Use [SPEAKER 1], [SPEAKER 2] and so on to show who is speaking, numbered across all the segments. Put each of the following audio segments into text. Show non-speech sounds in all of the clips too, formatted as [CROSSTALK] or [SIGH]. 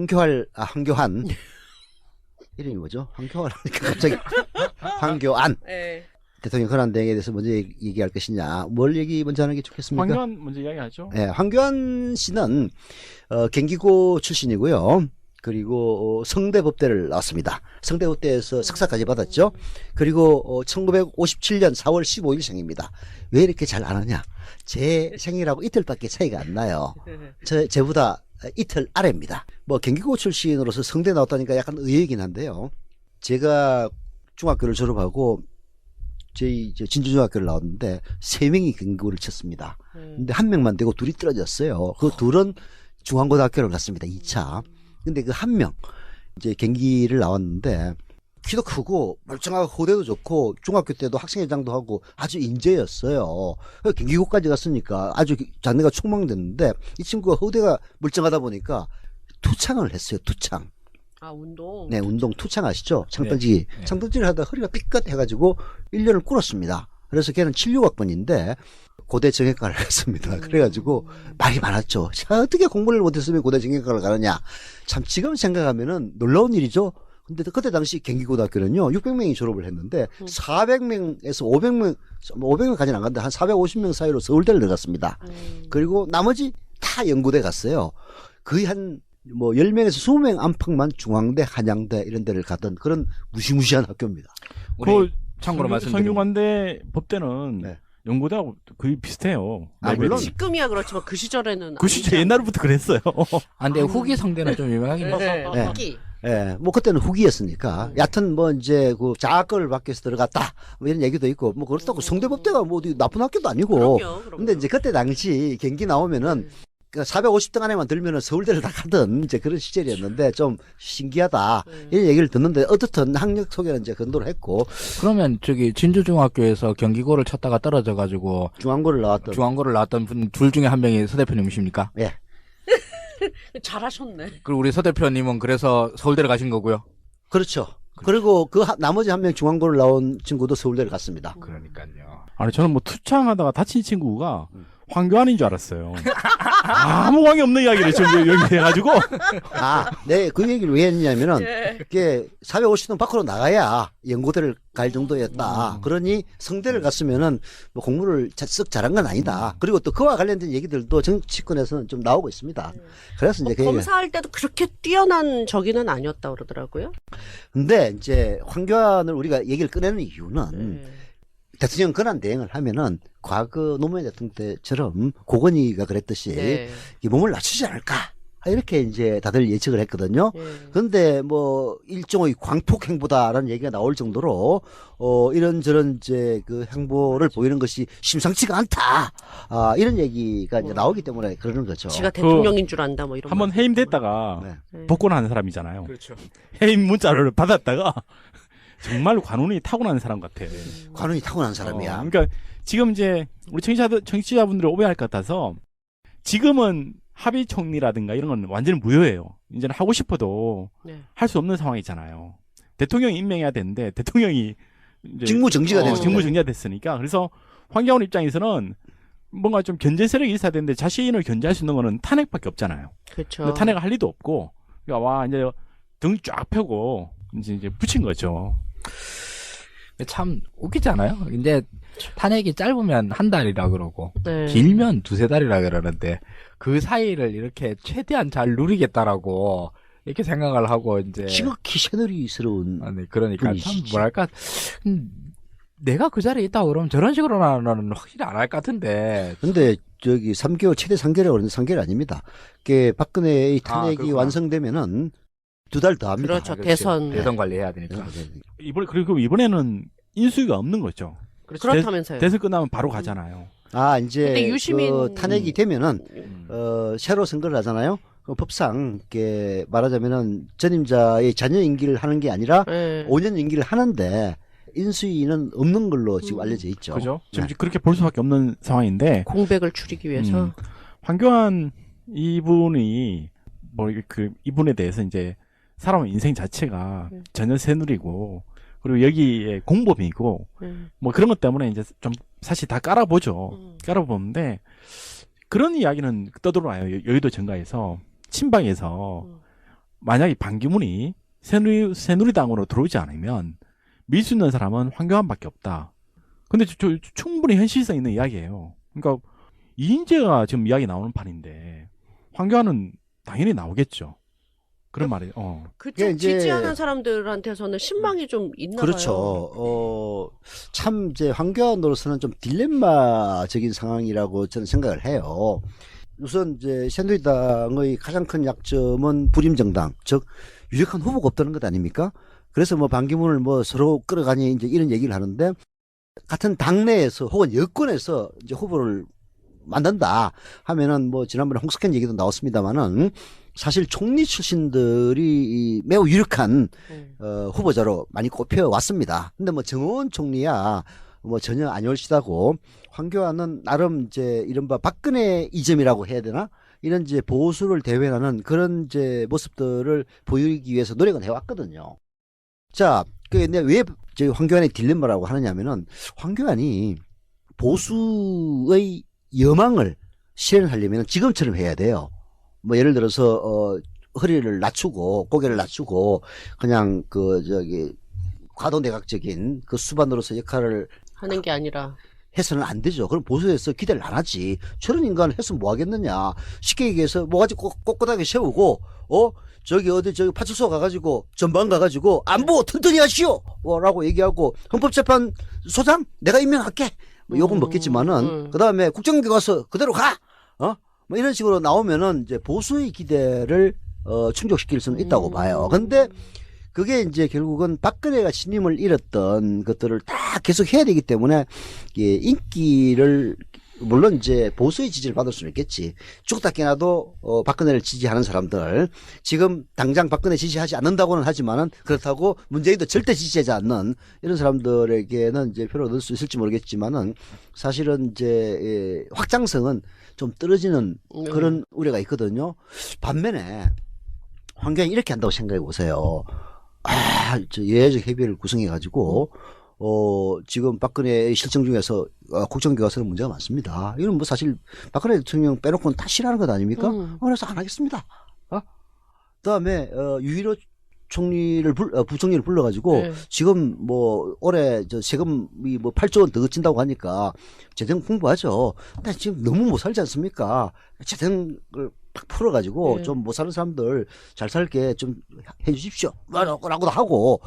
[SPEAKER 1] 황교안 아 황교안 이름이 뭐죠? 황교안 하니까 [LAUGHS] 갑자기 황교안
[SPEAKER 2] 네.
[SPEAKER 1] 대통령 권한 대행에 대해서 먼저 얘기- 얘기할 것이냐 뭘 얘기 먼저 하는 게 좋겠습니까?
[SPEAKER 3] 황교안 먼저 이야기하죠.
[SPEAKER 1] 예, 황교안 씨는 어, 경기고 출신이고요. 그리고 어, 성대법대를 나왔습니다. 성대법대에서 석사까지 받았죠. 그리고 어, 1957년 4월 15일 생입니다. 왜 이렇게 잘 아느냐? 제 생일하고 이틀밖에 차이가 안 나요. 저, 제보다 이틀 아래입니다. 뭐 경기고 출신으로서 성대 나왔다니까 약간 의외이긴 한데요. 제가 중학교를 졸업하고 저희 이제 진주중학교를 나왔는데 세 명이 경기고를 쳤습니다. 근데 한 명만 되고 둘이 떨어졌어요. 그 둘은 중앙고등학교를 갔습니다. 2차. 근데 그 한 명, 이제 경기를 나왔는데, 키도 크고, 멀쩡하고 호대도 좋고, 중학교 때도 학생회장도 하고 아주 인재였어요. 그 경기고까지 갔으니까 아주 장래가 촉망됐는데, 이 친구가 호대가 멀쩡하다 보니까 투창을 했어요, 투창.
[SPEAKER 2] 아 운동.
[SPEAKER 1] 네, 운동 투창 아시죠? 창던지기.
[SPEAKER 4] 네.
[SPEAKER 1] 창던지기를 하다 허리가 삐끗 해가지고 1년을 꿇었습니다. 그래서 걔는 76학번인데 고대 정형과를 [LAUGHS] 했습니다. 그래가지고 말이 많았죠. 자, 어떻게 공부를 못했으면 고대 정형과를 가느냐. 참 지금 생각하면은 놀라운 일이죠. 근데 그때 당시 경기고등학교는요, 600명이 졸업을 했는데, 400명에서 500명, 500명까지는 안 갔는데, 한 450명 사이로 서울대를 들어갔습니다.
[SPEAKER 2] 음.
[SPEAKER 1] 그리고 나머지 다 연구대 갔어요. 거의 한, 뭐, 10명에서 20명 안팎만 중앙대, 한양대 이런 데를 가던 그런 무시무시한 학교입니다.
[SPEAKER 4] 우리
[SPEAKER 3] 그
[SPEAKER 4] 참고로
[SPEAKER 3] 성균-
[SPEAKER 4] 말씀드리면
[SPEAKER 3] 성균관대 법대는
[SPEAKER 1] 네.
[SPEAKER 3] 연고대하고 거의 비슷해요.
[SPEAKER 1] 아. 물론.
[SPEAKER 2] 지금이야 그렇지만 그 시절에는
[SPEAKER 3] 그 시절 옛날부터 그랬어요.
[SPEAKER 4] 아, 근데 후기 성대는 좀 유명하긴 했어요.
[SPEAKER 2] 네.
[SPEAKER 1] 네.
[SPEAKER 2] 네.
[SPEAKER 1] 예, 뭐 그때는 후기였으니까. 얕은 뭐 이제 그 자학교를 밖에서 들어갔다. 뭐 이런 얘기도 있고, 뭐 그렇다고 성대법대가 뭐 어디 나쁜 학교도 아니고.
[SPEAKER 2] 그럼요. 그럼요.
[SPEAKER 1] 근데 이제 그때 당시 경기 나오면은 그 450등 안에만 들면은 서울대를 다 가던 이제 그런 시절이었는데 좀 신기하다.
[SPEAKER 2] 네.
[SPEAKER 1] 이런 얘기를 듣는데 어떻든 학력 소개는 이제 건도를 했고
[SPEAKER 4] 그러면 저기 진주중학교에서 경기고를 쳤다가 떨어져가지고
[SPEAKER 1] 중앙고를 나왔던
[SPEAKER 4] 중앙고를 나왔던 분 둘 중에 한 명이 서 대표님이십니까?
[SPEAKER 1] 예. [LAUGHS]
[SPEAKER 2] 잘하셨네.
[SPEAKER 4] 그리고 우리 서 대표님은 그래서 서울대를 가신 거고요.
[SPEAKER 1] 그렇죠. 그리고 그 하- 나머지 한 명 중앙고를 나온 친구도 서울대를 갔습니다.
[SPEAKER 4] 그러니까요.
[SPEAKER 3] 아니 저는 뭐 투창하다가 다친 친구가
[SPEAKER 1] 음.
[SPEAKER 3] 황교안인 줄 알았어요. 아무 관계 없는 이야기를 지금 여기 해가지고
[SPEAKER 1] 아, 네, 그 얘기를 왜 했냐면은
[SPEAKER 2] 네.
[SPEAKER 1] 이게 450등 밖으로 나가야 연고대를 갈 정도였다. 그러니 성대를 갔으면은 뭐 공부를 자- 쓱 잘한 건 아니다. 그리고 또 그와 관련된 얘기들도 정치권에서는 좀 나오고 있습니다. 그래서
[SPEAKER 2] 뭐
[SPEAKER 1] 이제 그 얘기.
[SPEAKER 2] 검사할 때도 그렇게 뛰어난 저기는 아니었다 그러더라고요.
[SPEAKER 1] 근데 이제 황교안을 우리가 얘기를 꺼내는 이유는
[SPEAKER 2] 네.
[SPEAKER 1] 대통령 권한 대행을 하면은 과거 노무현 대통령 때처럼 고건희가 그랬듯이
[SPEAKER 2] 네.
[SPEAKER 1] 이 몸을 낮추지 않을까. 이렇게 이제 다들 예측을 했거든요.
[SPEAKER 2] 네.
[SPEAKER 1] 근데 뭐 일종의 광폭 행보다라는 얘기가 나올 정도로 어 이런 저런 이제 그 행보를 보이는 것이 심상치가 않다. 아 이런 얘기가 이제 나오기 때문에 그러는 거죠.
[SPEAKER 2] 지가 대통령인 줄 안다 뭐 이런.
[SPEAKER 3] 한번. 해임됐다가
[SPEAKER 1] 네.
[SPEAKER 2] 네.
[SPEAKER 3] 복권하는 사람이잖아요.
[SPEAKER 4] 그렇죠.
[SPEAKER 3] 해임 문자를 받았다가 정말 관운이 타고난 사람 같아.
[SPEAKER 1] 관운이 타고난 사람이야.
[SPEAKER 3] 어, 그러니까 지금 이제 우리 청취자들 청취자분들이 오해할 것 같아서 지금은 합의 총리라든가 이런 건 완전히 무효예요. 이제는 하고 싶어도
[SPEAKER 2] 네.
[SPEAKER 3] 할 수 없는 상황이잖아요. 대통령이 임명해야 되는데 대통령이
[SPEAKER 1] 직무 정지가
[SPEAKER 3] 어,
[SPEAKER 1] 됐어요.
[SPEAKER 3] 직무 정지가 됐으니까 그래서 황교안 입장에서는 뭔가 좀 견제 세력이 있어야 되는데 자신을 견제할 수 있는 거는 탄핵밖에 없잖아요.
[SPEAKER 2] 그렇죠.
[SPEAKER 3] 탄핵을 할 리도 없고 그러니까 와 이제 등 쫙 펴고 이제 이제 붙인 거죠.
[SPEAKER 4] 참 웃기지 않아요? 이제 탄핵이 짧으면 한 달이라 그러고
[SPEAKER 2] 네.
[SPEAKER 4] 길면 두세 달이라 그러는데 그 사이를 이렇게 최대한 잘 누리겠다라고 이렇게 생각을 하고 이제
[SPEAKER 1] 지극히 새누리스러운
[SPEAKER 4] 아니 그러니까 참
[SPEAKER 1] 분이시지.
[SPEAKER 4] 뭐랄까 음, 내가 그 자리에 있다 그러면 저런 식으로는 확실히 안 할 것 같은데
[SPEAKER 1] 근데 저기 3개월 최대 3개월이라고 그러는데 3개월 아닙니다. 그게 박근혜의
[SPEAKER 4] 아,
[SPEAKER 1] 탄핵이
[SPEAKER 4] 그렇구나.
[SPEAKER 1] 완성되면은 두 달 더 합니다.
[SPEAKER 2] 그렇죠. 대선.
[SPEAKER 4] 대선 관리해야 되니까
[SPEAKER 1] 네.
[SPEAKER 3] 이번 그리고 이번에는 인수위가 없는 거죠.
[SPEAKER 2] 그렇다면서요.
[SPEAKER 3] 대선 끝나면 바로 가잖아요.
[SPEAKER 1] 아 이제
[SPEAKER 2] 근데 유시민-
[SPEAKER 1] 그 탄핵이 되면은
[SPEAKER 4] 음.
[SPEAKER 1] 어, 새로 선거를 하잖아요. 그 법상 이렇게 말하자면은 전임자의 자녀 임기를 하는 게 아니라
[SPEAKER 2] 네.
[SPEAKER 1] 5년 임기를 하는데 인수위는 없는 걸로 지금
[SPEAKER 2] 음.
[SPEAKER 1] 알려져 있죠.
[SPEAKER 3] 그죠? 지금
[SPEAKER 1] 네.
[SPEAKER 3] 그렇게 볼 수밖에 없는 상황인데
[SPEAKER 2] 공백을 줄이기 위해서.
[SPEAKER 3] 음, 황교안 이분이 뭐 그 이분에 대해서 이제 사람 인생 자체가
[SPEAKER 2] 음.
[SPEAKER 3] 전혀 새누리고 그리고 여기에 공범이고
[SPEAKER 2] 음.
[SPEAKER 3] 뭐 그런 것 때문에 이제 좀 사실 다 깔아보죠.
[SPEAKER 2] 음.
[SPEAKER 3] 깔아보는데 그런 이야기는 떠돌아요. 여- 여의도 정가에서 친박에서
[SPEAKER 2] 음.
[SPEAKER 3] 만약에 반기문이 새누리, 새누리당으로 들어오지 않으면 밀 수 있는 사람은 황교안밖에 없다. 근데 저, 저 충분히 현실성 있는 이야기예요. 그러니까 이인재가 지금 이야기 나오는 판인데 황교안은 당연히 나오겠죠. 그런 말이 어.
[SPEAKER 2] 그쪽
[SPEAKER 1] 이제-
[SPEAKER 2] 지지하는 사람들한테서는 신망이 좀 있나
[SPEAKER 1] 그렇죠.
[SPEAKER 2] 봐요.
[SPEAKER 1] 어, 참, 이제, 황교안으로서는 좀 딜레마적인 상황이라고 저는 생각을 해요. 우선, 이제, 새누리당의 가장 큰 약점은 불임 정당, 즉, 유력한 후보가 없다는 것 아닙니까? 그래서 뭐, 반기문을 뭐, 서로 끌어가니, 이제 이런 얘기를 하는데, 같은 당내에서 혹은 여권에서 이제 후보를 만든다 하면은 뭐, 지난번에 홍석현 얘기도 나왔습니다만은, 사실 총리 출신들이 이 매우 유력한
[SPEAKER 2] 음.
[SPEAKER 1] 어, 후보자로 많이 꼽혀 왔습니다. 근데 뭐 정원 총리야 뭐 전혀 아니올시다고 황교안은 나름 이제 이른바 박근혜 이점이라고 해야 되나? 이런 이제 보수를 대변하는 그런 이제 모습들을 보이기 위해서 노력은 해왔거든요. 자, 그 근데 왜 저희 황교안의 딜레마라고 하느냐면은 황교안이 보수의 여망을 실현하려면 지금처럼 해야 돼요. 뭐 예를 들어서 어 허리를 낮추고 고개를 낮추고 그냥 그 저기 과도내각적인 그 수반으로서 역할을
[SPEAKER 2] 하는 게 아니라
[SPEAKER 1] 해서는 안 되죠. 그럼 보수에서 기대를 안 하지. 저런 인간 했으면 뭐 하겠느냐. 쉽게 얘기해서 뭐가지 꼭 꼿꼿하게 세우고 어 저기 어디 저기 파출소 가가지고 전방 가가지고 안보 튼튼히 하시오. 뭐라고 얘기하고 헌법재판 소장 내가 임명할게. 뭐 욕은
[SPEAKER 2] 음,
[SPEAKER 1] 먹겠지만은
[SPEAKER 2] 음.
[SPEAKER 1] 그 다음에 국정기 가서 그대로 가. 어? 뭐 이런 식으로 나오면은 이제 보수의 기대를 어 충족시킬 수는 있다고
[SPEAKER 2] 음.
[SPEAKER 1] 봐요. 근데 그게 이제 결국은 박근혜가 신임을 잃었던 것들을 다 계속 해야 되기 때문에 예, 인기를 물론 이제 보수의 지지를 받을 수는 있겠지. 죽다 깨나도 어, 박근혜를 지지하는 사람들 지금 당장 박근혜 지지하지 않는다고는 하지만은 그렇다고 문재인도 절대 지지하지 않는 이런 사람들에게는 이제 표를 얻을 수 있을지 모르겠지만은 사실은 이제 예, 확장성은 좀 떨어지는
[SPEAKER 2] 음.
[SPEAKER 1] 그런 우려가 있거든요. 반면에 환경이 이렇게 한다고 생각해 보세요. 아, 저 예외적 협의를 구성해 가지고 어, 지금 박근혜의 실정 중에서 어, 국정교과서는 문제가 많습니다. 이건 뭐 사실 박근혜 대통령 빼놓고는 다 싫어하는 것 아닙니까?
[SPEAKER 2] 음.
[SPEAKER 1] 그래서 안 하겠습니다. 어? 그다음에 어, 유일호 총리를 불, 어, 부총리를 불러가지고
[SPEAKER 2] 네.
[SPEAKER 1] 지금 뭐 올해 저 세금이 뭐 8조 원더 걷힌다고 하니까 재정 풍부하죠. 근데 지금 너무 못 살지 않습니까? 재정을 팍 풀어가지고
[SPEAKER 2] 네.
[SPEAKER 1] 좀못 사는 사람들 잘 살게 좀 해주십시오. 라고도 하고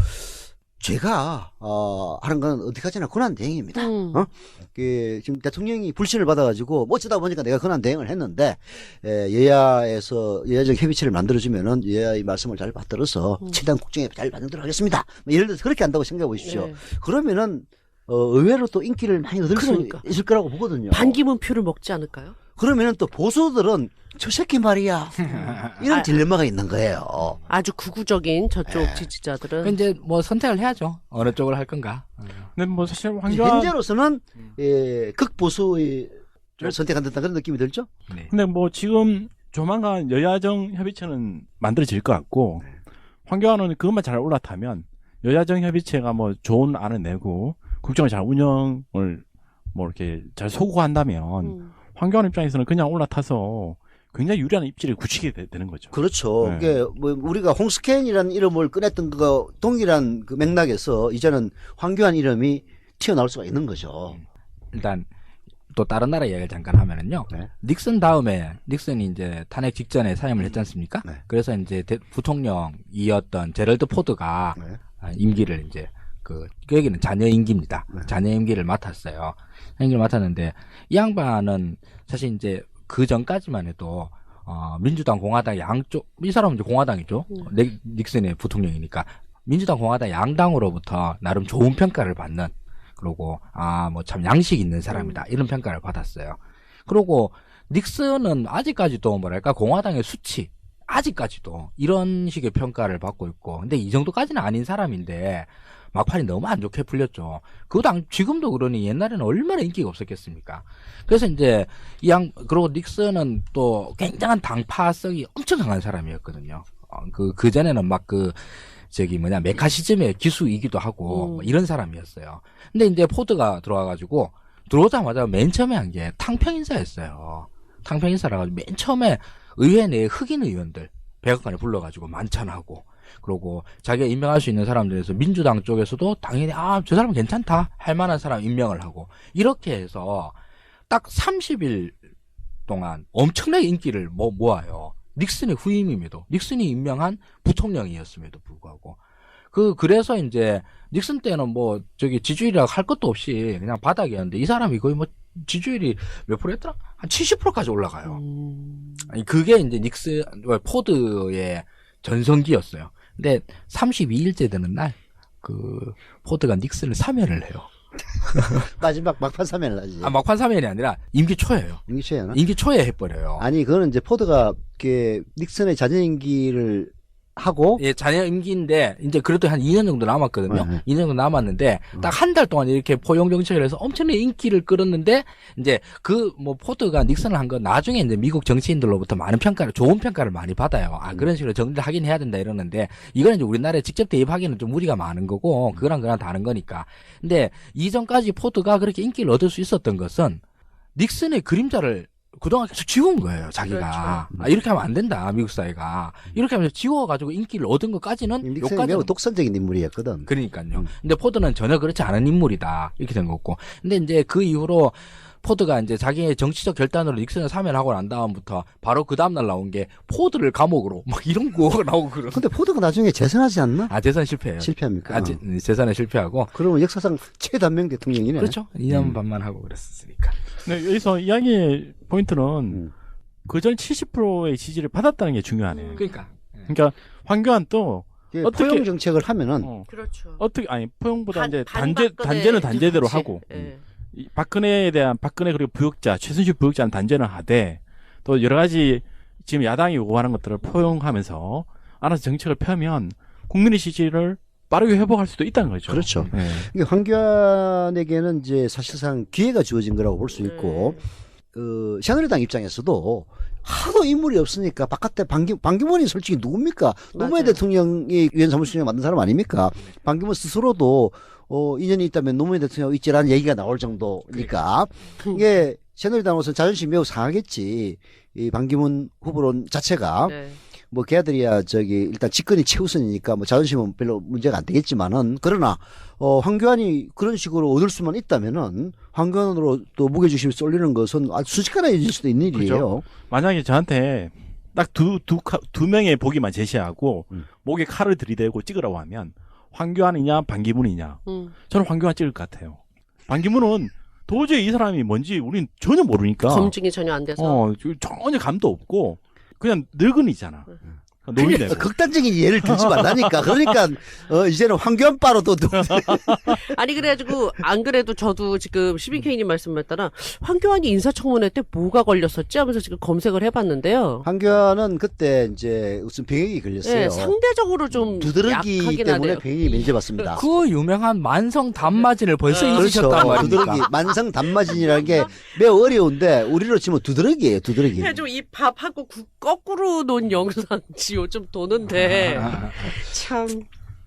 [SPEAKER 1] 제가 어 하는 건 어디까지나 권한 대행입니다.
[SPEAKER 2] 음.
[SPEAKER 1] 어? 그 지금 대통령이 불신을 받아가지고 뭐 어쩌다 보니까 내가 권한 대행을 했는데 에, 여야에서 여야적 협의체를 만들어주면은 여야의 말씀을 잘 받들어서
[SPEAKER 2] 음.
[SPEAKER 1] 최대한 국정에 잘 만들도록 하겠습니다. 뭐 예를 들어서 그렇게 한다고 생각해 보십시오.
[SPEAKER 2] 네.
[SPEAKER 1] 그러면은 어, 의외로 또 인기를 많이 얻을
[SPEAKER 2] 그러니까.
[SPEAKER 1] 수 있을 거라고 보거든요.
[SPEAKER 2] 반기문 표를 먹지 않을까요?
[SPEAKER 1] 그러면은 또 보수들은 저 새끼 말이야 [LAUGHS] 이런
[SPEAKER 2] 아.
[SPEAKER 1] 딜레마가 있는 거예요.
[SPEAKER 2] 아주 구구적인 저쪽
[SPEAKER 1] 네.
[SPEAKER 2] 지지자들은
[SPEAKER 4] 그 이제 뭐 선택을 해야죠. 어느 쪽을 할 건가.
[SPEAKER 3] 근데 뭐 사실 황교안
[SPEAKER 1] 현재로서는
[SPEAKER 3] 음.
[SPEAKER 1] 예, 극보수의 를 선택한 듯한 그런 느낌이 들죠?
[SPEAKER 4] 네.
[SPEAKER 3] 근데 뭐 지금 조만간 여야정 협의체는 만들어질 것 같고 황교안은 그것만 잘 올라타면 여야정 협의체가 뭐 좋은 안을 내고 국정을 잘 운영을 뭐 이렇게 잘 소구한다면
[SPEAKER 2] 음.
[SPEAKER 3] 황교안 입장에서는 그냥 올라타서 굉장히 유리한 입지를 굳히게 되, 는 거죠.
[SPEAKER 1] 그렇죠.
[SPEAKER 3] 네.
[SPEAKER 1] 이게 뭐 우리가 홍스캔이라는 이름을 꺼냈던 거 동일한 그 맥락에서 이제는 황교안 이름이 튀어나올 수가 있는 거죠.
[SPEAKER 4] 일단 또 다른 나라 이야기를 잠깐 하면은요.
[SPEAKER 1] 네.
[SPEAKER 4] 닉슨 다음에 닉슨이 이제 탄핵 직전에 사임을 했지 않습니까?
[SPEAKER 1] 네.
[SPEAKER 4] 그래서 이제 대- 부통령이었던 제럴드 포드가
[SPEAKER 1] 네.
[SPEAKER 4] 아, 임기를 이제 그 여기는 자녀 임기입니다.
[SPEAKER 1] 네.
[SPEAKER 4] 자녀 임기를 맡았어요. 임기를 맡았는데 이 양반은 사실 이제 그 전까지만 해도 어, 민주당 공화당 양쪽 이 사람은 이제 공화당이죠.
[SPEAKER 2] 음.
[SPEAKER 4] 닉- 닉슨의 부통령이니까 민주당 공화당 양당으로부터 나름 좋은 평가를 받는 그리고 아 뭐 참 양식 있는 사람이다 이런 평가를 받았어요. 그리고 닉슨은 아직까지도 뭐랄까 공화당의 수치 아직까지도 이런 식의 평가를 받고 있고 근데 이 정도까지는 아닌 사람인데 막판이 너무 안 좋게 풀렸죠. 그당 지금도 그러니 옛날에는 얼마나 인기가 없었겠습니까? 그래서 이제 이 양 그리고 닉슨은 또 굉장한 당파성이 엄청 강한 사람이었거든요. 어, 그, 그 전에는 막 그, 저기 뭐냐, 메카시즘의 기수이기도 하고,
[SPEAKER 2] 음.
[SPEAKER 4] 뭐 이런 사람이었어요. 근데 이제 포드가 들어와가지고, 들어오자마자 맨 처음에 한 게 탕평 인사였어요. 탕평 인사라 가지고 맨 처음에 의회 내 흑인 의원들, 백악관에 불러가지고 만찬하고 그러고 자기가 임명할 수 있는 사람들에서 민주당 쪽에서도 당연히 아 저 사람 괜찮다 할 만한 사람 임명을 하고 이렇게 해서 딱 30일 동안 엄청나게 인기를 모, 모아요. 닉슨의 후임임에도 닉슨이 임명한 부통령이었음에도 불구하고 그 그래서 이제 닉슨 때는 뭐 저기 지지율이라고 할 것도 없이 그냥 바닥이었는데 이 사람이 거의 뭐 지지율이 몇 프로 했더라? 한 70%까지 올라가요.
[SPEAKER 2] 음.
[SPEAKER 4] 아니 그게 이제 닉스 어, 포드의 전성기였어요. 근데 32일째 되는 날 그 포드가 닉슨을 사면을 해요. [LAUGHS]
[SPEAKER 1] 마지막 막판 사면을 하지.
[SPEAKER 4] 아 막판 사면이 아니라 임기 초예요.
[SPEAKER 1] 임기 초에는.
[SPEAKER 4] 임기 초에 해버려요.
[SPEAKER 1] 아니 그거는 이제 포드가 이렇게 닉슨의 자진 임기를 하고
[SPEAKER 4] 예, 자녀 임기인데 이제 그래도 한 2년 정도 남았거든요.
[SPEAKER 1] 네, 네.
[SPEAKER 4] 2년 정도 남았는데 딱 한 달 동안 이렇게 포용 정책을 해서 엄청나게 인기를 끌었는데 이제 그 뭐 포드가 닉슨을 한 건 나중에 이제 미국 정치인들로부터 많은 평가를 좋은 평가를 많이 받아요. 아 그런 식으로 정리를 하긴 해야 된다 이러는데 이거는 이제 우리나라에 직접 대입하기는 좀 무리가 많은 거고 그거랑 그랑 다른 거니까. 근데 이전까지 포드가 그렇게 인기를 얻을 수 있었던 것은 닉슨의 그림자를 그동안 계속 지운 거예요, 자기가. 아, 이렇게 하면 안 된다, 미국 사회가. 이렇게 하면서 지워가지고 인기를 얻은 것까지는, 요까지는
[SPEAKER 1] 매우 독선적인 인물이었거든.
[SPEAKER 4] 그러니까요.
[SPEAKER 1] 음.
[SPEAKER 4] 근데 포드는 전혀 그렇지 않은 인물이다. 이렇게 된 거고. 근데 이제 그 이후로 포드가 이제 자기의 정치적 결단으로 닉슨을 사면하고 난 다음부터 바로 그 다음날 나온 게 포드를 감옥으로 [LAUGHS] 막 이런 거가 나오고 그런.
[SPEAKER 1] 근데 포드가 나중에 재선하지 않나?
[SPEAKER 4] 아, 재산 실패해요.
[SPEAKER 1] 실패합니까?
[SPEAKER 4] 아, 재, 재산에 실패하고.
[SPEAKER 1] 그러면 역사상 최단명 대통령이네.
[SPEAKER 4] 그렇죠. 2년
[SPEAKER 1] 음.
[SPEAKER 4] 반만 하고 그랬으니까.
[SPEAKER 3] 근데 여기서 이야기의 포인트는
[SPEAKER 1] 음.
[SPEAKER 3] 그전 70%의 지지를 받았다는 게 중요하네.
[SPEAKER 4] 그러니까.
[SPEAKER 3] 그러니까 황교안 또 어떻게-
[SPEAKER 1] 포용 정책을 하면은
[SPEAKER 3] 어,
[SPEAKER 2] 그렇죠.
[SPEAKER 3] 어떻게 아니 포용보다
[SPEAKER 2] 반-
[SPEAKER 3] 이제
[SPEAKER 2] 박근혜
[SPEAKER 3] 단죄는 단죄대로
[SPEAKER 2] 정치.
[SPEAKER 3] 하고
[SPEAKER 2] 예.
[SPEAKER 3] 이 박근혜에 대한 박근혜 그리고 부역자 최순실 부역자는 단죄는 하되 또 여러 가지 지금 야당이 요구하는 것들을 포용하면서 알아서 정책을 펴면 국민의 지지를 빠르게 회복할 수도 있다는 거죠.
[SPEAKER 1] 그렇죠.
[SPEAKER 3] 네.
[SPEAKER 1] 황교안에게는 이제 사실상 기회가 주어진 거라고 볼 수 있고
[SPEAKER 2] 네.
[SPEAKER 1] 어, 새누리당 입장에서도 하도 인물이 없으니까 바깥에 반기, 반기문이 솔직히 누굽니까? 노무현. 대통령이 유엔 사무총장 만든 사람 아닙니까? 반기문 스스로도 어, 인연이 있다면 노무현 대통령 있지라는 얘기가 나올 정도니까 이게 새누리당으로서 자존심이 매우 상하겠지. 이 반기문 후보론 자체가
[SPEAKER 2] 네.
[SPEAKER 1] 뭐 걔들이야 저기 일단 직권이 최우선이니까 뭐 자존심은 별로 문제가 안 되겠지만은 그러나 어 황교안이 그런 식으로 얻을 수만 있다면은 황교안으로 또 무게중심이 쏠리는 것은 아주 순식간에 이어질 수도 있는 일이에요.
[SPEAKER 3] 만약에 저한테 딱 두 두 두 명의 보기만 제시하고
[SPEAKER 1] 음.
[SPEAKER 3] 목에 칼을 들이대고 찍으라고 하면 황교안이냐 반기문이냐
[SPEAKER 2] 음.
[SPEAKER 3] 저는 황교안 찍을 것 같아요. 반기문은 도저히 이 사람이 뭔지 우린 전혀 모르니까
[SPEAKER 2] 검증이 전혀 안 돼서.
[SPEAKER 3] 어 전혀 감도 없고 그냥 늙은이잖아.
[SPEAKER 2] 음.
[SPEAKER 3] 노인네고.
[SPEAKER 1] 어, 극단적인 예를 들지 말라니까. 그러니까 어 이제는 황교안 바로 또 누- [LAUGHS]
[SPEAKER 2] 아니 그래가지고 안 그래도 저도 지금 시민케이님 말씀에 따라 황교안이 인사청문회 때 뭐가 걸렸었지 하면서 지금 검색을 해봤는데요.
[SPEAKER 1] 황교안은 그때 이제 무슨 병역이 걸렸어요.
[SPEAKER 2] 네, 상대적으로 좀
[SPEAKER 1] 두드러기
[SPEAKER 2] 약하긴
[SPEAKER 1] 때문에
[SPEAKER 2] 하네요.
[SPEAKER 1] 병역이 면제받습니다.
[SPEAKER 4] 그 유명한 만성 단마진을 벌써
[SPEAKER 2] 아,
[SPEAKER 4] 잊으셨단
[SPEAKER 1] 그렇죠.
[SPEAKER 4] 말입니까?
[SPEAKER 1] 두드러기 만성 단마진이라는 게 매우 어려운데 우리로 치면 두드러기예요. 두드러기.
[SPEAKER 2] 해좀 이 밥하고 국 거꾸로 놓은 영상 이 요즘 도는데
[SPEAKER 4] 아,
[SPEAKER 2] 참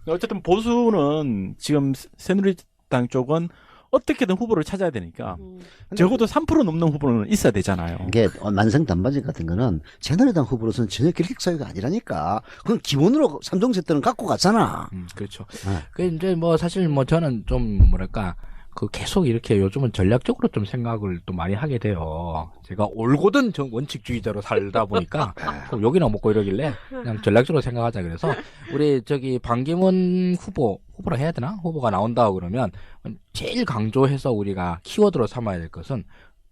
[SPEAKER 3] 어쨌든 보수는 지금 새누리당 쪽은 어떻게든 후보를 찾아야 되니까
[SPEAKER 2] 음,
[SPEAKER 3] 적어도 3% 넘는 후보는 있어야 되잖아요.
[SPEAKER 1] 이게 만성 단마진 같은 거는 새누리당 후보로서는 전혀 결격 사유가 아니라니까. 그건 기본으로 삼종 세트는 갖고 갔잖아.
[SPEAKER 4] 음, 그렇죠.
[SPEAKER 1] 네.
[SPEAKER 4] 그 이제 뭐 사실 뭐 저는 좀 뭐랄까 그 계속 이렇게 요즘은 전략적으로 좀 생각을 또 많이 하게 돼요. 제가 올고든 정- 원칙주의자로 살다 보니까 [LAUGHS] 좀 욕이나 먹고 이러길래 그냥 전략적으로 생각하자. 그래서 우리 저기 반기문 후보 후보라 해야 되나? 후보가 나온다고 그러면 제일 강조해서 우리가 키워드로 삼아야 될 것은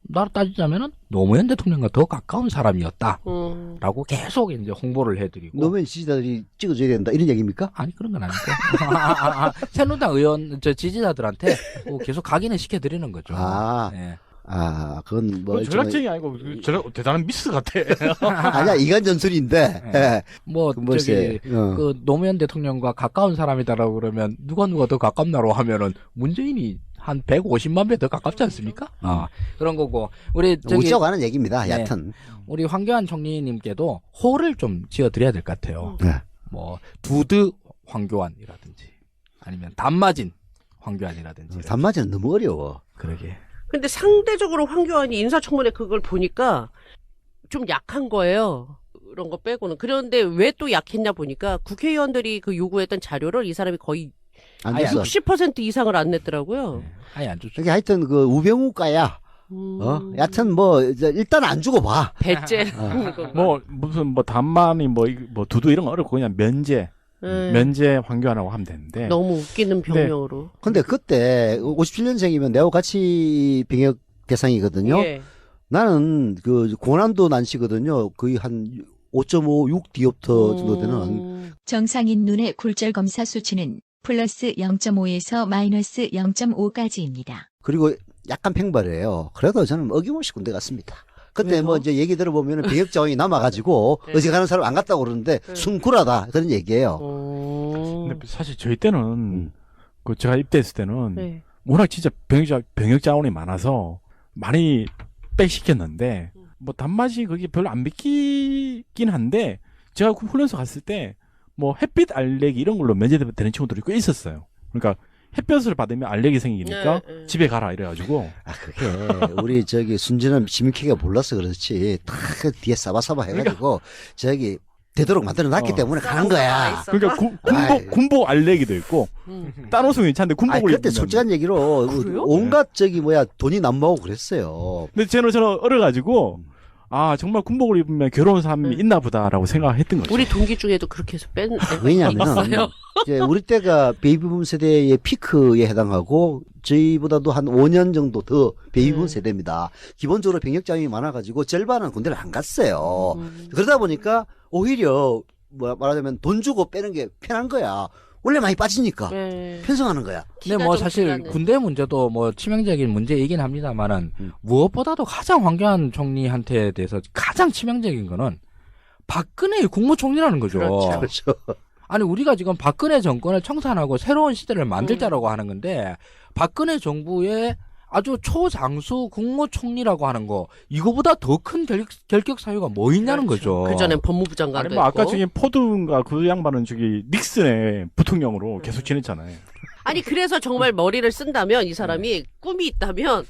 [SPEAKER 4] 나로 따지자면은 노무현 대통령과 더 가까운 사람이었다라고
[SPEAKER 2] 음.
[SPEAKER 4] 계속 이제 홍보를 해드리고
[SPEAKER 1] 노무현 지지자들이 찍어줘야 된다. 이런 얘기입니까?
[SPEAKER 4] 아니 그런 건 아니고 아, 아, 아, 새누리당 의원 저 지지자들한테 뭐 계속 각인을 시켜드리는 거죠.
[SPEAKER 1] 아.
[SPEAKER 4] 예.
[SPEAKER 1] 아, 그건 뭐.
[SPEAKER 3] 뭐 전략적이 아니고 그 전략 대단한 미스 같아. [LAUGHS]
[SPEAKER 1] 아니야, 이간 전술인데. 예.
[SPEAKER 4] 뭐
[SPEAKER 1] 그.
[SPEAKER 4] 저기
[SPEAKER 1] 어.
[SPEAKER 4] 그 노무현 대통령과 가까운 사람이다라고 그러면 누가 누가 더 가깝나로 하면은 문재인이 한 150만 배 더 가깝지 않습니까? 아 그런 거고 우리 저기
[SPEAKER 1] 우쩌고 하는 얘기입니다.
[SPEAKER 4] 네.
[SPEAKER 1] 얕은.
[SPEAKER 4] 우리 황교안 총리님께도 호를 좀 지어드려야 될 것 같아요.
[SPEAKER 1] 네.
[SPEAKER 4] 뭐 두드 황교안이라든지 아니면 단마진 황교안이라든지
[SPEAKER 1] 단마진은 너무 어려워.
[SPEAKER 4] 그러게.
[SPEAKER 2] 근데 상대적으로 황교안이 인사청문회 그걸 보니까 좀 약한 거예요. 그런 거 빼고는 그런데 왜 또 약했냐 보니까 국회의원들이 그 요구했던 자료를 이 사람이 거의
[SPEAKER 1] 안
[SPEAKER 4] 아니,
[SPEAKER 1] 됐어.
[SPEAKER 2] 60% 이상을 안 냈더라고요.
[SPEAKER 4] 아니 안 좋죠.
[SPEAKER 1] 그게 하여튼 그 우병우과야.
[SPEAKER 2] 음.
[SPEAKER 1] 어? 여하튼 뭐 이제 일단 안 주고 봐.
[SPEAKER 2] 배째. [LAUGHS]
[SPEAKER 3] 뭐 무슨 뭐 단만이 뭐, 이- 뭐 두두 이런 거 어렵고 그냥 면제
[SPEAKER 2] 네.
[SPEAKER 3] 면제 황교안하고 하면 되는데
[SPEAKER 2] 너무 웃기는 병명으로.
[SPEAKER 1] 근데 그때 57년생이면 내하고 같이 병역 대상이거든요.
[SPEAKER 2] 예.
[SPEAKER 1] 나는 그 고난도 난시거든요. 거의 한 5.5, 6 디옵터 정도 되는.
[SPEAKER 2] 음.
[SPEAKER 5] 정상인 눈의 굴절 검사 수치는 플러스 0.5에서 마이너스 0.5까지입니다.
[SPEAKER 1] 그리고 약간 팽발해요. 그래도 저는 어김없이 군대 갔습니다. 그때
[SPEAKER 2] 왜요?
[SPEAKER 1] 뭐 이제 얘기 들어보면 병역 자원이 남아가지고 [LAUGHS]
[SPEAKER 2] 네.
[SPEAKER 1] 어제 가는 사람 안 갔다고 그러는데
[SPEAKER 2] 네.
[SPEAKER 1] 순쿨하다 그런 얘기예요.
[SPEAKER 2] 어.
[SPEAKER 3] 근데 사실 저희 때는
[SPEAKER 1] 음.
[SPEAKER 3] 그 제가 입대했을 때는
[SPEAKER 2] 네.
[SPEAKER 3] 워낙 진짜 병역, 병역 자원이 많아서 많이 빽시켰는데 뭐 단맛이 그게 별로 안 믿기긴 한데 제가 그 훈련소 갔을 때 뭐 햇빛 알레르기 이런 걸로 면제되는 친구들이 꽤 있었어요. 그러니까 햇볕을 받으면 알레르기 생기니까
[SPEAKER 2] 네, 네.
[SPEAKER 3] 집에 가라 이래가지고
[SPEAKER 1] 아 그게 우리 저기 순진한 시민키가 몰라서 그렇지 다그 뒤에 싸바싸바 해가지고 저기 되도록 만들어놨기
[SPEAKER 3] 어.
[SPEAKER 1] 때문에 가는 거야.
[SPEAKER 3] 그러니까 구-. 군복 군복 알레르기도 있고
[SPEAKER 2] 음.
[SPEAKER 3] 딴 옷은 괜찮은데
[SPEAKER 1] 아
[SPEAKER 3] 군복을
[SPEAKER 1] 그때
[SPEAKER 3] 입으면
[SPEAKER 1] 솔직한 얘기로
[SPEAKER 2] 그래요?
[SPEAKER 1] 온갖 저기 뭐야 돈이 남모하고 그랬어요.
[SPEAKER 3] 근데 저는 저는 얼어가지고 아 정말 군복을 입으면 괴로운 삶이
[SPEAKER 2] 음.
[SPEAKER 3] 있나 보다라고 생각했던 거죠.
[SPEAKER 2] 우리 동기 중에도 그렇게 해서 뺀 애가 [LAUGHS]
[SPEAKER 1] 왜냐하면. 이제 우리 때가 베이비붐 세대의 피크에 해당하고 저희보다도 한 5년 정도 더 베이비붐
[SPEAKER 2] 음.
[SPEAKER 1] 세대입니다. 기본적으로 병역장이 많아가지고 절반은 군대를 안 갔어요.
[SPEAKER 2] 음.
[SPEAKER 1] 그러다 보니까 오히려 뭐 말하자면 돈 주고 빼는 게 편한 거야. 원래 많이 빠지니까
[SPEAKER 2] 네.
[SPEAKER 1] 편성하는 거야.
[SPEAKER 4] 근데 뭐 사실
[SPEAKER 2] 기가는.
[SPEAKER 4] 군대 문제도 뭐 치명적인 문제이긴 합니다만은
[SPEAKER 1] 음.
[SPEAKER 4] 무엇보다도 가장 황교안 총리한테 대해서 가장 치명적인 거는 박근혜의 국무총리라는 거죠.
[SPEAKER 2] 그렇죠.
[SPEAKER 1] 그렇죠.
[SPEAKER 4] 아니 우리가 지금 박근혜 정권을 청산하고 새로운 시대를 만들자라고
[SPEAKER 2] 음.
[SPEAKER 4] 하는 건데 박근혜 정부의 아주 초장수 국무총리라고 하는 거 이거보다 더 큰 결격 사유가 뭐 있냐는 거죠.
[SPEAKER 2] 그 전엔 법무부 장관도
[SPEAKER 3] 아니 뭐 아까
[SPEAKER 2] 했고.
[SPEAKER 3] 저기 포드인가 그 양반은 저기 닉슨의 부통령으로 계속 지냈잖아요.
[SPEAKER 2] 아니 그래서 정말 머리를 쓴다면 이 사람이 꿈이 있다면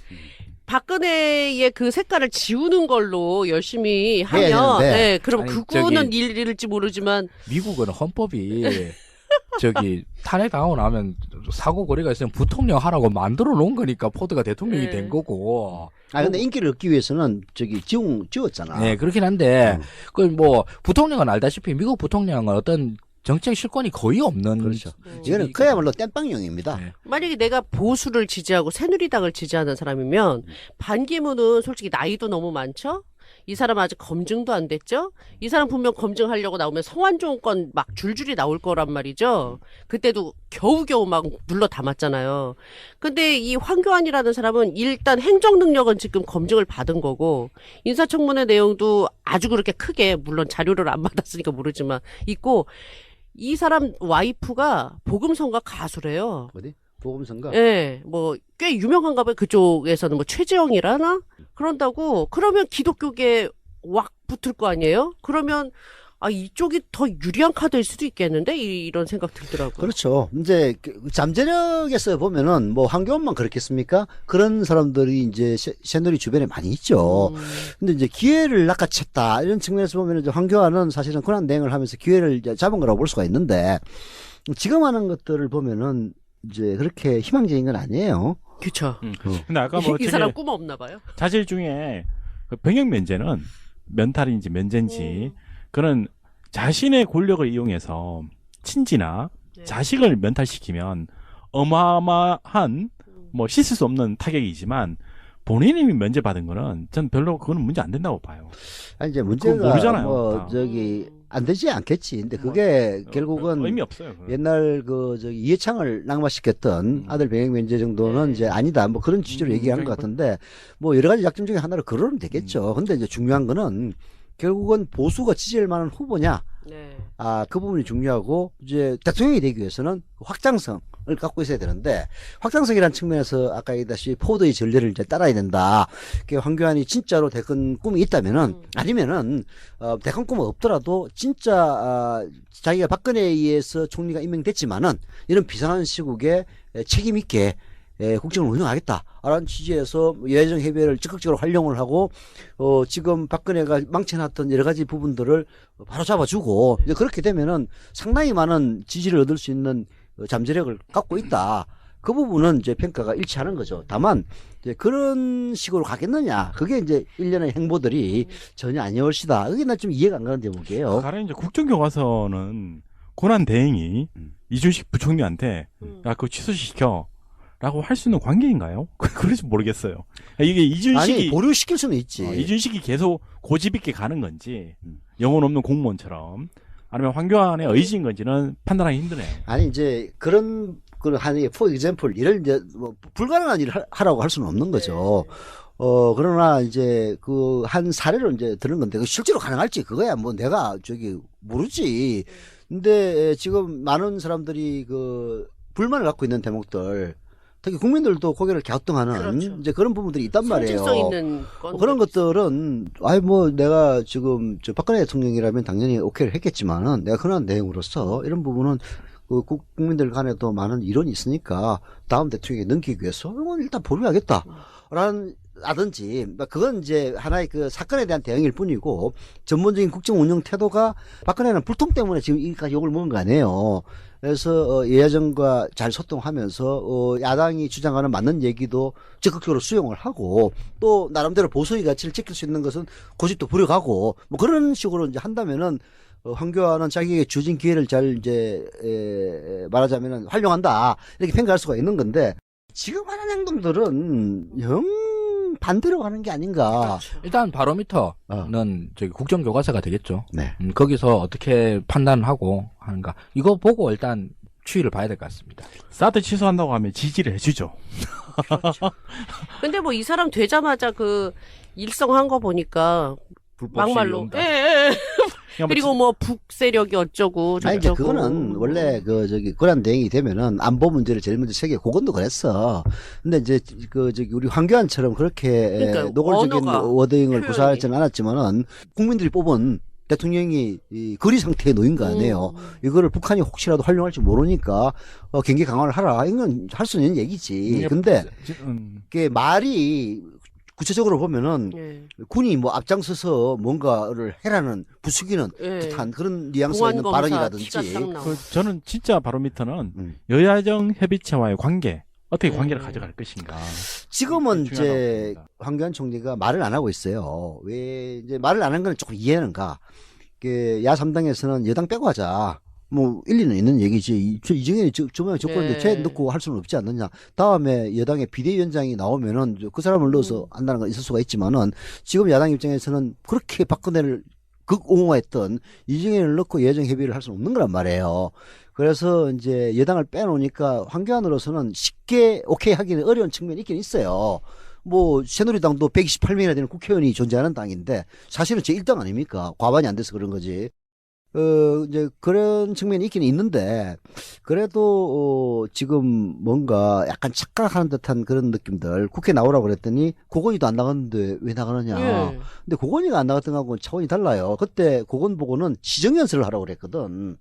[SPEAKER 2] 박근혜의 그 색깔을 지우는 걸로 열심히
[SPEAKER 1] 해야
[SPEAKER 2] 하면
[SPEAKER 1] 되는데.
[SPEAKER 2] 네, 그럼
[SPEAKER 4] 아니,
[SPEAKER 2] 그거는 일일지 모르지만
[SPEAKER 4] 미국은 헌법이 [LAUGHS] 저기 탄핵 당하고 나면 사고 거리가 있으면 부통령 하라고 만들어 놓은 거니까 포드가 대통령이
[SPEAKER 2] 네.
[SPEAKER 4] 된 거고.
[SPEAKER 1] 아 근데 인기를 얻기 위해서는 저기 지웅 지웠잖아.
[SPEAKER 4] 네, 그렇긴 한데
[SPEAKER 1] 음.
[SPEAKER 4] 그뭐 부통령은 알다시피 미국 부통령은 어떤 정책 실권이 거의 없는
[SPEAKER 1] 그렇죠.
[SPEAKER 2] 음.
[SPEAKER 1] 이거는 그야말로 땜빵용입니다.
[SPEAKER 4] 네.
[SPEAKER 2] 만약에 내가 보수를 지지하고 새누리당을 지지하는 사람이면 반기문은 솔직히 나이도 너무 많죠. 이 사람 아직 검증도 안 됐죠. 이 사람 분명 검증하려고 나오면 성완종 건막 줄줄이 나올 거란 말이죠. 그때도 겨우겨우 막 눌러 담았잖아요. 근데 이 황교안이라는 사람은 일단 행정 능력은 지금 검증을 받은 거고 인사청문회 내용도 아주 그렇게 크게 물론 자료를 안 [LAUGHS] 받았으니까 모르지만 있고 이 사람 와이프가 복음성가 가수래요.
[SPEAKER 1] 어디? 보금선가.
[SPEAKER 2] 예, 뭐, 꽤 유명한가 봐요. 그쪽에서는 뭐, 최재형이라나? 그런다고, 그러면 기독교계 왁 붙을 거 아니에요? 그러면, 아, 이쪽이 더 유리한 카드일 수도 있겠는데? 이, 이런 생각 들더라고요.
[SPEAKER 1] 그렇죠. 이제 그 잠재력에서 보면은 뭐 황교안만 그렇겠습니까? 그런 사람들이 이제 새- 새누리 주변에 많이 있죠.
[SPEAKER 2] 음,
[SPEAKER 1] 근데 이제 기회를 낚아챘다 이런 측면에서 보면 이제 황교안은 사실은 권한 대행을 하면서 기회를 잡은 거라고 볼 수가 있는데 지금 하는 것들을 보면은 이제 그렇게 희망적인 건 아니에요.
[SPEAKER 2] 그쵸.
[SPEAKER 3] 근데 아까 뭐 [LAUGHS]
[SPEAKER 2] 이 사람 꿈 없나 봐요.
[SPEAKER 3] 자질 중에 그 병역 면제는 면탈인지 면제인지
[SPEAKER 2] 음.
[SPEAKER 3] 그런 자신의 권력을 이용해서 친지나
[SPEAKER 2] 네.
[SPEAKER 3] 자식을 면탈시키면 어마어마한 뭐 씻을 수 없는 타격이지만 본인이 면제받은 거는 전 별로 그거는 문제 안 된다고 봐요.
[SPEAKER 1] 아니 이제 문제가
[SPEAKER 3] 모르잖아요.
[SPEAKER 1] 뭐
[SPEAKER 3] 아.
[SPEAKER 1] 저기
[SPEAKER 2] 음.
[SPEAKER 1] 안 되지 않겠지. 근데 그게
[SPEAKER 3] 어,
[SPEAKER 1] 결국은
[SPEAKER 3] 의미 없어요. 그건.
[SPEAKER 1] 옛날 그 저기 이해창을 낙마시켰던
[SPEAKER 3] 음.
[SPEAKER 1] 아들 병역 면제 정도는
[SPEAKER 2] 네.
[SPEAKER 1] 이제 아니다 뭐 그런 취지로
[SPEAKER 3] 음,
[SPEAKER 1] 얘기하는 것. 같은데 뭐 여러 가지 약점 중에 하나로 그러면
[SPEAKER 3] 음.
[SPEAKER 1] 되겠죠. 근데 이제 중요한 거는 결국은 보수가 지지할 만한 후보냐
[SPEAKER 2] 네.
[SPEAKER 1] 아 그 부분이 중요하고 이제 대통령이 되기 위해서는 확장성 을 갖고 있어야 되는데 확장성이라는 측면에서 아까 얘기했다시피 포드의 전례를 이제 따라야 된다. 그 황교안이 진짜로 대권 꿈이 있다면은
[SPEAKER 2] 음.
[SPEAKER 1] 아니면은 어, 대권 꿈은 없더라도 진짜 아, 자기가 박근혜에 의해서 총리가 임명됐지만은 이런 비상한 시국에 책임 있게 에, 국정을 운영하겠다라는 취지에서 예정 협의회를 적극적으로 활용을 하고 어, 지금 박근혜가 망쳐놨던 여러 가지 부분들을 바로 잡아주고 이제 그렇게 되면은 상당히 많은 지지를 얻을 수 있는 어, 잠재력을 갖고 있다. 그 부분은 이제 평가가 일치하는 거죠. 다만 이제 그런 식으로 가겠느냐 그게 이제 일련의 행보들이 전혀 아니올시다. 그게 나 좀 이해가 안 가는 대목이에요.
[SPEAKER 3] 가령 이제 국정교과서는 고난 대행이
[SPEAKER 1] 음.
[SPEAKER 3] 이준식 부총리한테
[SPEAKER 2] 음.
[SPEAKER 3] 야 그거 취소시켜 라고 할 수 있는 관계인가요? [LAUGHS] 그래서 모르겠어요. 이게 이준식이
[SPEAKER 1] 아니 보류시킬 수는 있지.
[SPEAKER 3] 어, 이준식이 계속 고집 있게 가는 건지
[SPEAKER 1] 음.
[SPEAKER 3] 영혼 없는 공무원처럼 아니면 황교안의 의지인 건지는 판단하기 힘드네요.
[SPEAKER 1] 아니 이제 그런 그런 한의 for example 이런 이제 뭐 불가능한 일을 하- 하라고 할 수는 없는 거죠. 어 그러나 이제 그 한 사례로 이제 드는 건데 그 실제로 가능할지 그거야 뭐 내가 저기 모르지. 근데 지금 많은 사람들이 그 불만을 갖고 있는 대목들 특히 국민들도 고개를 갸우뚱하는
[SPEAKER 2] 그렇죠.
[SPEAKER 1] 이제 그런 부분들이 있단 말이에요. 그런 것들은 아이 뭐 내가 지금 저 박근혜 대통령이라면 당연히 오케이를 했겠지만은 내가 그런 내용으로서 이런 부분은 그 국- 국민들 간에도 많은 이론이 있으니까 다음 대통령에 넘기기 위해서 이건 일단 보류하겠다라는 라든지 뭐 그건 이제 하나의 그 사건에 대한 대응일 뿐이고 전문적인 국정 운영 태도가 박근혜는 불통 때문에 지금 이까지 욕을 먹은 거 아니에요. 그래서 어, 예전과 잘 소통하면서 어, 야당이 주장하는 맞는 얘기도 적극적으로 수용을 하고 또 나름대로 보수의 가치를 지킬 수 있는 것은 고집도 부려가고 뭐 그런 식으로 이제 한다면은 어, 황교안은 자기에게 주어진 기회를 잘 이제 에, 말하자면은 활용한다 이렇게 평가할 수가 있는 건데 지금 하는 행동들은 영 반대로 가는 게 아닌가.
[SPEAKER 2] 그렇죠.
[SPEAKER 4] 일단 바로미터는
[SPEAKER 1] 어.
[SPEAKER 4] 저기 국정교과서가 되겠죠.
[SPEAKER 1] 네.
[SPEAKER 4] 음, 거기서 어떻게 판단하고 하는가 이거 보고 일단 추이를 봐야 될 것 같습니다.
[SPEAKER 3] 사드 취소한다고 하면 지지를 해주죠.
[SPEAKER 2] 근데 뭐 이 사람 되자마자 그 일성한 거 보니까
[SPEAKER 3] 불법
[SPEAKER 2] 막말로. 예, 예. 그리고 뭐 북세력이 어쩌고
[SPEAKER 1] 아니 이제
[SPEAKER 2] 저쩌고
[SPEAKER 1] 그거는 원래 그 저기 권한 대행이 되면은 안보 문제를 제일 먼저 세계 고건도 그랬어. 근데 이제 그 저기 우리 황교안처럼 그렇게
[SPEAKER 2] 그러니까
[SPEAKER 1] 노골적인
[SPEAKER 2] 언어가,
[SPEAKER 1] 워딩을
[SPEAKER 2] 표현이.
[SPEAKER 1] 구사하지는 않았지만은 국민들이 뽑은 대통령이 이 거리 상태에 놓인 거 아니에요.
[SPEAKER 2] 음.
[SPEAKER 1] 이거를 북한이 혹시라도 활용할지 모르니까 어, 경계 강화를 하라. 이건 할 수 있는 얘기지. 근데
[SPEAKER 3] 지- 음,
[SPEAKER 1] 그 말이 구체적으로 보면은
[SPEAKER 2] 예.
[SPEAKER 1] 군이 뭐 앞장서서 뭔가를 해라는 부수기는
[SPEAKER 2] 예.
[SPEAKER 1] 듯한 그런 뉘앙스가 있는 발언이라든지.
[SPEAKER 3] 그 저는 진짜 바로미터는
[SPEAKER 1] 음.
[SPEAKER 3] 여야정 협의체와의 관계 어떻게
[SPEAKER 2] 음.
[SPEAKER 3] 관계를 가져갈 것인가.
[SPEAKER 1] 지금은 이제. 황교안 총리가 말을 안 하고 있어요. 왜 이제 말을 안 한 건 조금 이해는 가. 그 야3당에서는 여당 빼고 하자. 뭐 일리는 있는 얘기지. 이- 이정현이 저- 저번에 조건인데
[SPEAKER 2] 네.
[SPEAKER 1] 쟤 넣고 할 수는 없지 않느냐. 다음에 여당의 비대위원장이 나오면은 그 사람을 넣어서
[SPEAKER 2] 음.
[SPEAKER 1] 한다는 건 있을 수가 있지만은 지금 야당 입장에서는 그렇게 박근혜를 극옹호했던 이정현을 넣고 예정 협의를 할 수는 없는 거란 말이에요. 그래서 이제 여당을 빼놓으니까 황교안으로서는 쉽게 오케이 하기는 어려운 측면이 있긴 있어요. 뭐 새누리당도 128명이나 되는 국회의원이 존재하는 당인데 사실은 제 1당 아닙니까? 과반이 안 돼서 그런 거지. 어 이제 그런 측면이 있긴 있는데 그래도 어, 지금 뭔가 약간 착각하는 듯한 그런 느낌들 국회 나오라고 그랬더니 고건이도 안 나갔는데 왜 나가느냐.
[SPEAKER 2] 예.
[SPEAKER 1] 근데 고건이가 안 나갔던 거하고는 차원이 달라요. 그때 고건 보고는 지정연설을 하라고 그랬거든.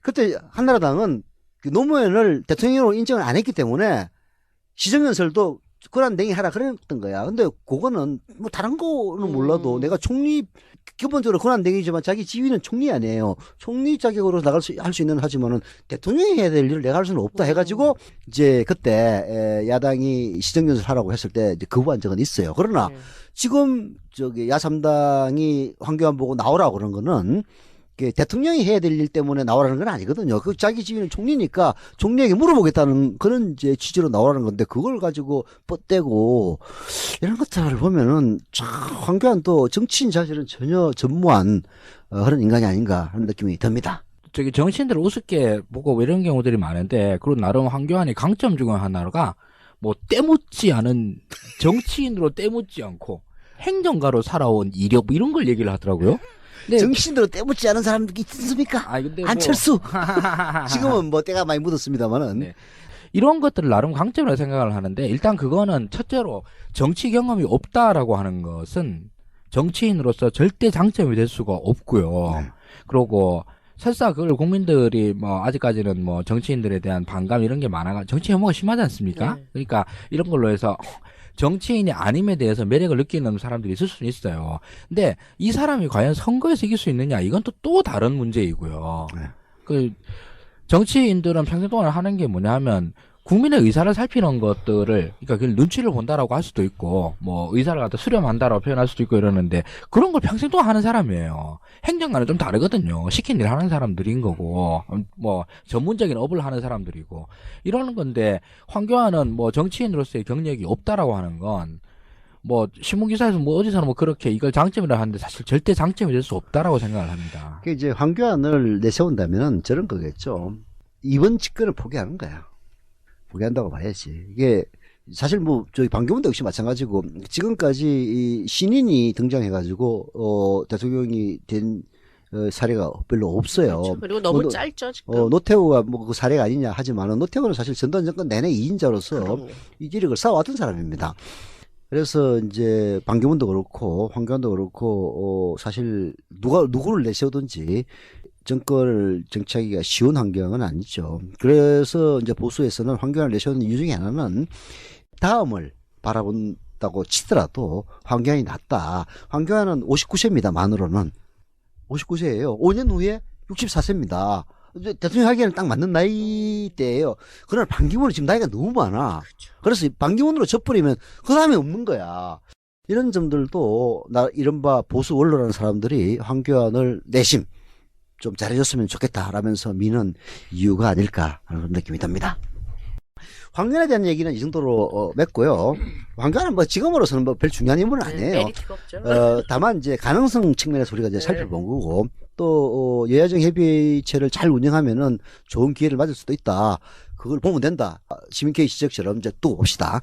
[SPEAKER 1] 그때 한나라당은 그 노무현을 대통령으로 인정을 안 했기 때문에 시정연설도 그런 댕이 하라 그랬던 거야. 근데 그거는 뭐 다른 거는 몰라도
[SPEAKER 2] 음.
[SPEAKER 1] 내가 총리 기본적으로 권한 댕이지만 자기 지위는 총리 아니에요. 총리 자격으로 나갈 수 할 수 있는 하지만은 대통령이 해야 될 일을 내가 할 수는 없다
[SPEAKER 2] 음.
[SPEAKER 1] 해가지고 이제 그때 에, 야당이 시정연설 하라고 했을 때 이제 거부한 적은 있어요. 그러나
[SPEAKER 2] 예.
[SPEAKER 1] 지금 저기 야삼당이 황교안 보고 나오라고 그런 거는 그 대통령이 해야 될 일 때문에 나오라는 건 아니거든요. 그 자기 지위는 총리니까 총리에게 물어보겠다는 그런 이제 취지로 나오라는 건데 그걸 가지고 뻗대고 이런 것들을 보면은 참 황교안도 정치인 자질은 전혀 전무한 어, 그런 인간이 아닌가 하는 느낌이 듭니다.
[SPEAKER 4] 저기 정치인들 우습게 보고 이런 경우들이 많은데 그리고 나름 황교안의 강점 중 하나가 뭐 때묻지 않은 정치인으로 때묻지 않고 행정가로 살아온 이력 뭐 이런 걸 얘기를 하더라고요. 근데
[SPEAKER 1] 정치인으로 때묻지 않은 사람들이 있습니까?
[SPEAKER 4] 아 근데 뭐
[SPEAKER 1] 안철수 [LAUGHS] 지금은 뭐 때가 많이 묻었습니다만은
[SPEAKER 4] 네. 이런 것들을 나름 강점으로 생각을 하는데 일단 그거는 첫째로 정치 경험이 없다라고 하는 것은 정치인으로서 절대 장점이 될 수가 없고요.
[SPEAKER 1] 네.
[SPEAKER 4] 그리고 설사 그걸 국민들이 뭐 아직까지는 뭐 정치인들에 대한 반감 이런 게 많아가 정치 혐오가 심하지 않습니까?
[SPEAKER 2] 네.
[SPEAKER 4] 그러니까 이런 걸로 해서 정치인이 아님에 대해서 매력을 느끼는 사람들이 있을 수는 있어요. 근데 이 사람이 과연 선거에서 이길 수 있느냐 이건 또 또 다른 문제이고요.
[SPEAKER 1] 네.
[SPEAKER 4] 그 정치인들은 평생 동안 하는 게 뭐냐 하면 국민의 의사를 살피는 것들을 그러니까 그걸 눈치를 본다라고 할 수도 있고 뭐 의사를 갖다 수렴한다라고 표현할 수도 있고 이러는데 그런 걸 평생 동안 하는 사람이에요. 행정과는 좀 다르거든요. 시킨 일 하는 사람들인 거고 음, 뭐 전문적인 업을 하는 사람들이고 이러는 건데 황교안은 뭐 정치인으로서의 경력이 없다라고 하는 건 뭐 신문 기사에서 뭐 어디서는 뭐 그렇게 이걸 장점이라 하는데 사실 절대 장점이 될 수 없다라고 생각을 합니다.
[SPEAKER 1] 그 이제 황교안을 내세운다면은 저런 거겠죠. 이번 집권을 포기하는 거야. 포기한다고 봐야지. 이게 사실 뭐 저희 방교문도 역시 마찬가지고 지금까지 이 신인이 등장해가지고 어 대통령이 된 어, 사례가 별로 없어요.
[SPEAKER 2] 그렇죠. 그리고 너무
[SPEAKER 1] 뭐,
[SPEAKER 2] 짧죠 지금.
[SPEAKER 1] 어, 노태우가 뭐 그 사례가 아니냐 하지만은 노태우는 사실 전두환 정권 내내 2인자로서
[SPEAKER 2] 그럼요.
[SPEAKER 1] 이 기력을 쌓아왔던 사람입니다. 그래서 이제 방교문도 그렇고 황교안도 그렇고 어 사실 누가 누구를 내세우든지 정권을 정치하기가 쉬운 환경은 아니죠. 그래서 이제 보수에서는 황교안을 내세우는 이유 중에 하나는 다음을 바라본다고 치더라도 황교안이 낫다. 황교안은 59세입니다. 만으로는 59세예요. 5년 후에 64세입니다. 대통령 하기에는 딱 맞는 나이대예요. 그러나 반기문은 지금 나이가 너무 많아. 그래서 반기문으로 져버리면 그 다음에 없는 거야. 이런 점들도 나 이른바 보수 원로라는 사람들이 황교안을 내심 좀 잘해줬으면 좋겠다라면서 미는 이유가 아닐까 하는 그런 느낌이 듭니다. 황교안에 대한 얘기는 이 정도로 어, 맺고요. 황교안은 뭐 지금으로서는 뭐 별 중요한 인물은
[SPEAKER 2] 네,
[SPEAKER 1] 아니에요. 어, 다만 이제 가능성 측면에서 우리가 이제
[SPEAKER 2] 네.
[SPEAKER 1] 살펴본 거고 또 어, 여야정 협의체를 잘 운영하면은 좋은 기회를 맞을 수도 있다. 그걸 보면 된다. 시민케이 시적처럼 이제 두고 봅시다.